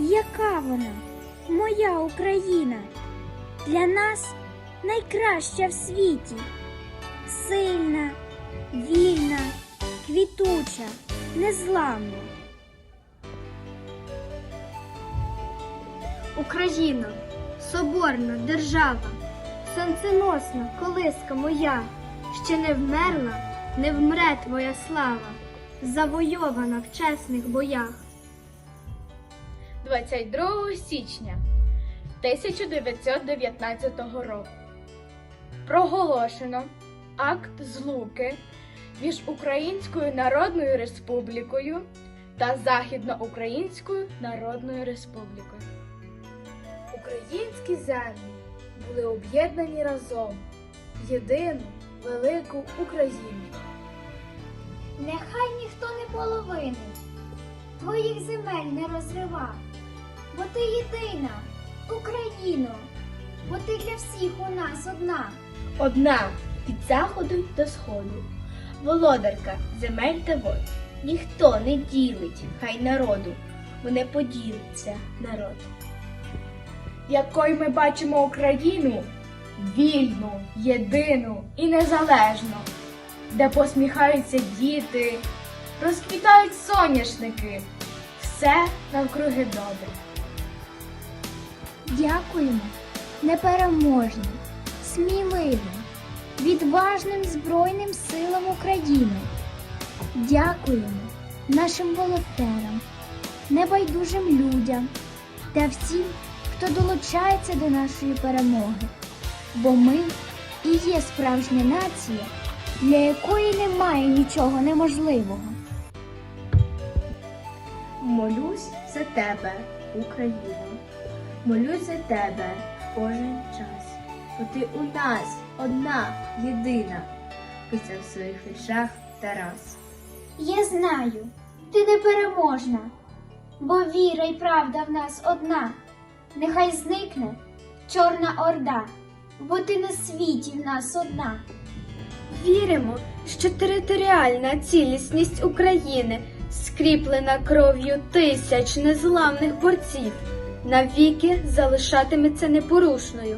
яка вона, моя Україна, для нас найкраща в світі, сильна, вільна, квітуча, незламна. Україна, соборна держава, сонценосна колиска моя, ще не вмерла, не вмре твоя слава, завойована в чесних боях. 22 січня 1919 року проголошено акт злуки між Українською Народною Республікою та Західноукраїнською Народною Республікою. Українські землі були об'єднані разом в єдину велику Україну. Нехай ніхто не половини твоїх земель не розрива, бо ти єдина, Україно, бо ти для всіх у нас одна. Одна від заходу до сходу, володарка земель та вод. Ніхто не ділить хай народу, бо не поділиться народ. Якою ми бачимо Україну вільну, єдину і незалежну, де посміхаються діти, розквітають соняшники, все навкруги добре. Дякуємо непереможним, сміливим, відважним Збройним силам України. Дякуємо нашим волонтерам, небайдужим людям та всім, хто долучається до нашої перемоги. Бо ми і є справжня нація, для якої немає нічого неможливого. Молюсь за тебе, Україно, молюсь за тебе кожен час, бо ти у нас одна, єдина, писав в своїх віршах Тарас. Я знаю, ти непереможна, бо віра й правда в нас одна. Нехай зникне чорна орда, бо ти на світі в нас одна. Віримо, що територіальна цілісність України скріплена кров'ю тисяч незламних борців, навіки залишатиметься непорушною.